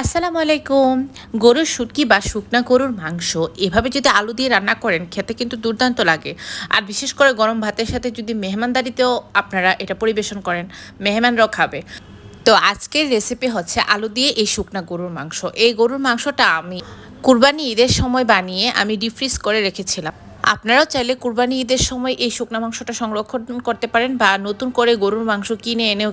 আসসালামু আলাইকুম। গরুর শুটকি বা শুকনা গরুর মাংস, এভাবে যদি আলু দিয়ে রান্না করেন, খেতে কিন্তু দুর্দান্ত লাগে। আর বিশেষ করে গরম ভাতের সাথে যদি মেহমানদারিতেও আপনারা এটা পরিবেশন করেন, মেহমানরাও খাবে। তো আজকের রেসিপি হচ্ছে আলু দিয়ে এই শুকনা গরুর মাংস। এই গরুর মাংসটা আমি কুরবানি ঈদের সময় বানিয়ে আমি ডিফ্রিজ করে রেখেছিলাম। আপনারাও চাইলে কুরবানি ঈদের সময় এই শুকনা মাংসটা সংরক্ষণ করতে পারেন বা নতুন করে গরুর মাংস কিনে এনেও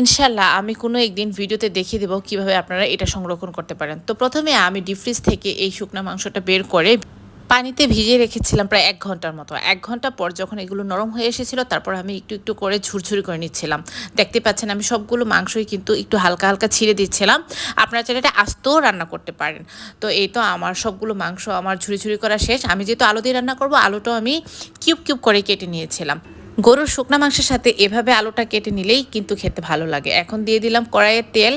ইনশাল্লাহ আমি কোনো একদিন ভিডিওতে দেখিয়ে দেবো কীভাবে আপনারা এটা সংরক্ষণ করতে পারেন। তো প্রথমে আমি ডিফ্রিজ থেকে এই শুকনো মাংসটা বের করে পানিতে ভিজিয়ে রেখেছিলাম প্রায় এক ঘণ্টার মতো। এক ঘণ্টা পর যখন এগুলো নরম হয়ে এসেছিল, তারপর আমি একটু একটু করে ঝুরঝুরি করে নিচ্ছিলাম। দেখতে পাচ্ছেন আমি সবগুলো মাংসই কিন্তু একটু হালকা হালকা ছিঁড়ে দিচ্ছিলাম। আপনারা চাইলে এটা আস্তেও রান্না করতে পারেন। তো এই তো আমার সবগুলো মাংস, আমার ঝুরি ঝুরি করা শেষ। আমি যেহেতু আলু দিয়ে রান্না করব, আলুটাও আমি কিউব কিউব করে কেটে নিয়েছিলাম। গরুর শুকনা মাংসের সাথে এভাবে আলুটা কেটে নিলেই কিন্তু খেতে ভালো লাগে। এখন দিয়ে দিলাম কড়াইয়ের তেল।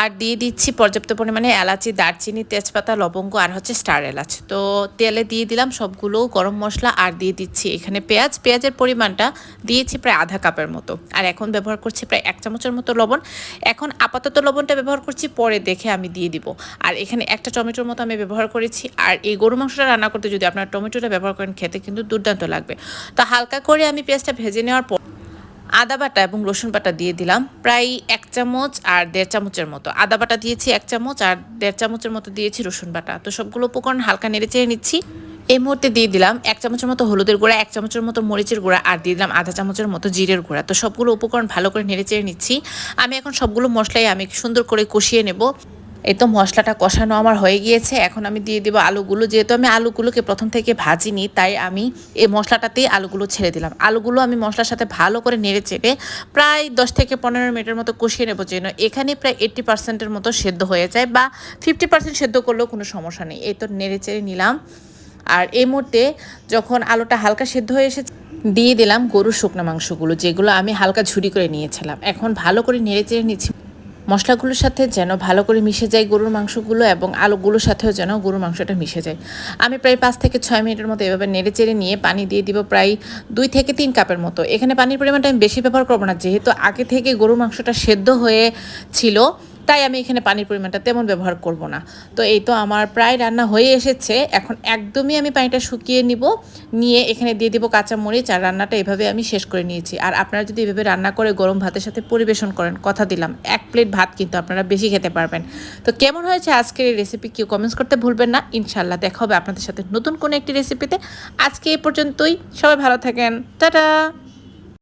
আর দিয়ে দিচ্ছি পর্যাপ্ত পরিমাণে এলাচি, দারচিনি, তেজপাতা, লবঙ্গ আর হচ্ছে স্টার এলাচ। তো তেলে দিয়ে দিলাম সবগুলো গরম মশলা আর দিয়ে দিচ্ছি এখানে পেঁয়াজ। পেঁয়াজের পরিমাণটা দিয়েছি প্রায় আধা কাপের মতো। আর এখন ব্যবহার করছি প্রায় এক চামচের মতো লবণ। এখন আপাতত লবণটা ব্যবহার করছি, পরে দেখে আমি দিয়ে দিব। আর এখানে একটা টমেটোর মতো আমি ব্যবহার করেছি। আর এই গরু মাংসটা রান্না করতে যদি আপনার টমেটোটা ব্যবহার করেন, খেতে কিন্তু দুর্দান্ত লাগবে। তো হালকা করে আমি পেঁয়াজটা ভেজে নেওয়ার পর আদা বাটা এবং রসুন বাটা দিয়ে দিলাম। প্রায় এক চামচ আর দেড় চামচের মতো। আদা বাটা দিয়েছি এক চামচ আর দেড় চামচের মতো দিয়েছি রসুন বাটা। তো সবগুলো উপকরণ হালকা নেড়ে চেড়ে নিচ্ছি। এই মুহূর্তে দিয়ে দিলাম এক চামচের মতো হলুদের গুঁড়া, এক চামচের মতো মরিচের গুঁড়া আর দিয়ে দিলাম আধা চামচের মতো জিরের গুঁড়া। তো সবগুলো উপকরণ ভালো করে নেড়ে চেড়ে নিচ্ছি। আমি এখন সবগুলো মশলাই আমি সুন্দর করে কষিয়ে নেব। এই তো মশলাটা কষানো আমার হয়ে গিয়েছে। এখন আমি দিয়ে দেবো আলুগুলো। যেহেতু আমি আলুগুলোকে প্রথম থেকে ভাজিনি, তাই আমি এই মশলাটাতেই আলুগুলো ছেড়ে দিলাম। আলুগুলো আমি মশলার সাথে ভালো করে নেড়ে চেড়ে প্রায় দশ থেকে পনেরো মিনিটের মতো কষিয়ে নেব যেন এখানে প্রায় এইট্টি পার্সেন্টের মতো সেদ্ধ হয়ে যায় বা ফিফটি পার্সেন্ট সেদ্ধ করলেও কোনো সমস্যা নেই। এই তো নেড়ে চেড়ে নিলাম। আর এই মুহূর্তে যখন আলুটা হালকা সেদ্ধ হয়ে এসেছে, দিয়ে দিলাম গরুর শুকনো মাংসগুলো, যেগুলো আমি হালকা ঝুরি করে নিয়েছিলাম। এখন ভালো করে নেড়ে চেড়ে নিচ্ছি। মশলাগুলোর সাথে যেন ভালো করে মিশে যায় গরুর মাংসগুলো এবং আলুগুলোর সাথেও যেন গরুর মাংসটা মিশে যায়। আমি প্রায় পাঁচ থেকে ছয় মিনিটের মতো এভাবে নেড়ে চেড়ে নিয়ে পানি দিয়ে দিব প্রায় দুই থেকে তিন কাপের মতো। এখানে পানির পরিমাণটা আমি বেশি ব্যবহার করব না, যেহেতু আগে থেকে গরুর মাংসটা সেদ্ধ হয়ে ছিল। তাই আমি এখানে পানির পরিমাণটা তেমন ব্যবহার করব না। তো এই তো আমার প্রায় রান্না হয়ে এসেছে। এখন একদমই আমি পানিটা শুকিয়ে নিব, নিয়ে এখানে দিয়ে দিব কাঁচা মরিচ আর রান্নাটা এভাবে আমি শেষ করে নিয়েছি। আর আপনারা যদি এভাবে রান্না করে গরম ভাতের সাথে পরিবেশন করেন, কথা দিলাম, এক প্লেট ভাত কিন্তু আপনারা বেশি খেতে পারবেন। তো কেমন হয়েছে আজকের এই রেসিপি কেউ কমেন্টস করতে ভুলবেন না। ইনশাল্লাহ দেখা হবে আপনাদের সাথে নতুন কোনো একটি রেসিপিতে আজকে এ পর্যন্তই। সবাই ভালো থাকেন। টাটা!